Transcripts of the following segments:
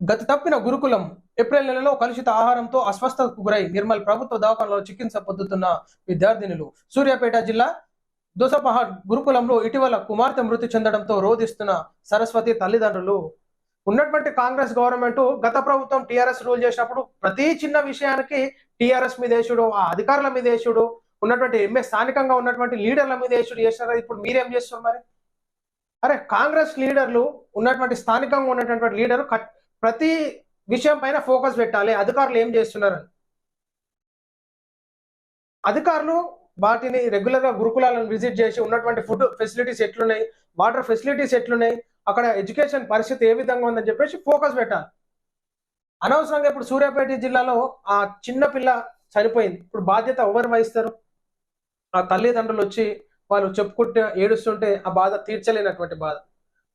గతి తప్పిన గురుకులం ఏప్రిల్ నెలలో కలుషిత ఆహారంతో అస్వస్థతకు గురై నిర్మల్ ప్రభుత్వ దవాఖానలో చికిత్స పొందుతున్న విద్యార్థినులు. సూర్యాపేట జిల్లా దోసపహాడ్ గురుకులంలో ఇటీవల కుమార్తె మృతి చెందడంతో రోధిస్తున్న సరస్వతి తల్లిదండ్రులు. ఉన్నటువంటి కాంగ్రెస్ గవర్నమెంట్ గత ప్రభుత్వం టిఆర్ఎస్ రూల్ చేసినప్పుడు ప్రతి చిన్న విషయానికి టిఆర్ఎస్ మీద వేసుడు ఆ అధికారుల మీద వేసుడు ఉన్నటువంటి ఎంఏ స్థానికంగా ఉన్నటువంటి లీడర్ల మీద వేసుడు చేసినారు ఇప్పుడు మీరేం చేస్తున్నారు మరి? అరే కాంగ్రెస్ లీడర్లు ఉన్నటువంటి స్థానికంగా ఉన్నటువంటి లీడర్ ప్రతి విషయం పైన ఫోకస్ పెట్టాలి. అధికారులు ఏం చేస్తున్నారని. అధికారులు వాటిని రెగ్యులర్గా గురుకులాలను విజిట్ చేసి ఉన్నటువంటి ఫుడ్ ఫెసిలిటీస్ ఎట్లున్నాయి? వాటర్ ఫెసిలిటీస్ ఎట్లున్నాయి? అక్కడ ఎడ్యుకేషన్ పరిస్థితి ఏ విధంగా ఉందని చెప్పేసి ఫోకస్ పెట్టాలి. అనవసరంగా ఇప్పుడు సూర్యాపేట జిల్లాలో ఆ చిన్న పిల్ల చనిపోయింది. ఇప్పుడు బాధ్యత ఎవరు వహిస్తారు? ఆ తల్లిదండ్రులు వచ్చి వాళ్ళు చెప్పుకుంటే ఏడుస్తుంటే ఆ బాధ తీర్చలేనటువంటి బాధ.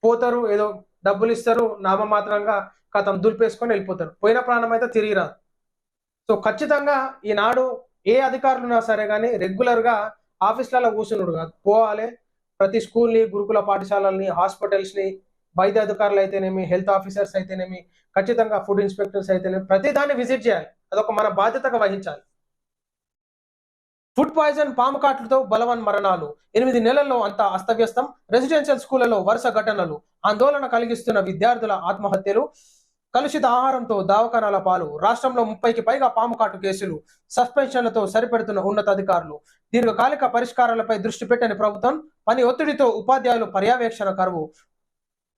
పోతారు ఏదో డబ్బులు ఇస్తారు నామమాత్రంగా కథం దులిపేసుకొని వెళ్ళిపోతారు. పోయిన ప్రాణం అయితే తిరిగి రాదు. సో ఖచ్చితంగా ఈనాడు ఏ అధికారులు ఉన్నా సరే కానీ రెగ్యులర్గా ఆఫీస్లలో కూర్చున్నాడు కాదు. పోవాలి. ప్రతి స్కూల్ని గురుకుల పాఠశాలల్ని హాస్పిటల్స్ని వైద్య అధికారులు అయితేనేమి హెల్త్ ఆఫీసర్స్ అయితేనేమి ఖచ్చితంగా ఫుడ్ ఇన్స్పెక్టర్స్ అయితేనేమి ప్రతి దాన్ని విజిట్ చేయాలి. అదొక మన బాధ్యతగా వహించాలి. ఫుడ్ పాయిజన్ పాము కాట్లతో బలవన్ మరణాలు. ఎనిమిది నెలల్లో అంతా అస్తవ్యస్తం. రెసిడెన్షియల్ స్కూళ్ళలో వరుస ఘటనలు. ఆందోళన కలిగిస్తున్న విద్యార్థుల ఆత్మహత్యలు కలుషిత ఆహారంతో దవాఖానాల పాలు రాష్ట్రంలో ముప్పైకి పైగా పాము కాటు కేసులు సస్పెన్షన్లతో సరిపెడుతున్న ఉన్నతాధికారులు. దీర్ఘకాలిక పరిష్కారాలపై దృష్టి పెట్టని ప్రభుత్వం పని ఒత్తిడితో ఉపాధ్యాయులు పర్యవేక్షణ కరువు.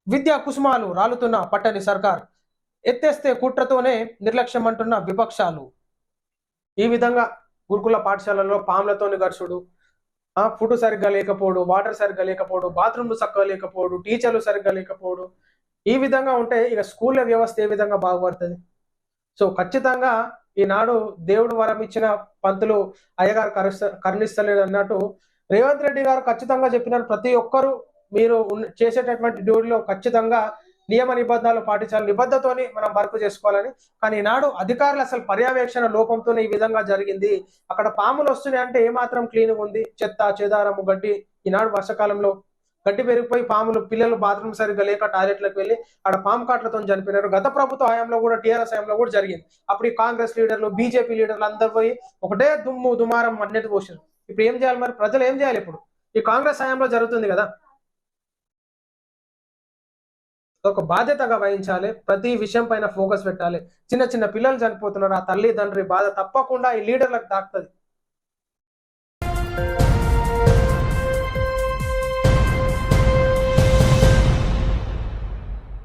విద్యా కుసుమాలు రాలుతున్న పట్టని సర్కార్ ఎత్తేస్తే కుట్రతోనే నిర్లక్ష్యం అంటున్న విపక్షాలు. ఈ విధంగా గురుకుల పాఠశాలలో పాములతోని ఘర్షుడు ఫుడ్ సరిగ్గా లేకపోవడు వాటర్ సరిగ్గా లేకపోడు బాత్రూమ్లు చక్కగా లేకపోవడు టీచర్లు సరిగ్గా లేకపోవడు ఈ విధంగా ఉంటే ఇక స్కూళ్ళ వ్యవస్థ ఏ విధంగా బాగుపడుతుంది? సో ఖచ్చితంగా ఈనాడు దేవుడు వరం ఇచ్చిన పంతులు అయ్యగారు కరుణిస్తలేడు అన్నట్టు రేవంత్ రెడ్డి గారు ఖచ్చితంగా చెప్పినారు. ప్రతి ఒక్కరూ మీరు చేసేటటువంటి డ్యూటీలో ఖచ్చితంగా నియమ నిబంధనలు పాటించాలి. నిబద్ధతోని మనం వర్క్ చేసుకోవాలని. కానీ ఈనాడు అధికారులు అసలు పర్యవేక్షణ లోపంతోనే ఈ విధంగా జరిగింది. అక్కడ పాములు వస్తున్నాయి అంటే ఏమాత్రం క్లీన్ ఉంది. చెత్త చెదారము గడ్డి ఈనాడు వర్షాకాలంలో గడ్డి పెరిగిపోయి పాములు పిల్లలు బాత్రూమ్ సరిగ్గా లేక టాయిలెట్లకు వెళ్ళి అక్కడ పాము కాట్లతో చనిపోయినారు. గత ప్రభుత్వ హయాంలో కూడా టీఆర్ఎస్ హయాంలో కూడా జరిగింది. అప్పుడు ఈ కాంగ్రెస్ లీడర్లు బీజేపీ లీడర్లు అందరు పోయి ఒకటే దుమ్ము దుమారం అన్నిటి పోసారు ఇప్పుడు ఏం చేయాలి మరి? ప్రజలు ఏం చేయాలి ఇప్పుడు? ఈ కాంగ్రెస్ హయాంలో జరుగుతుంది కదా. ఒక బాధ్యతగా వహించాలి. ప్రతి విషయం పైన ఫోకస్ పెట్టాలి. చిన్న చిన్న పిల్లలు చనిపోతున్నారు. ఆ తల్లి తండ్రి బాధ తప్పకుండా ఈ లీడర్లకు దాక్తుంది.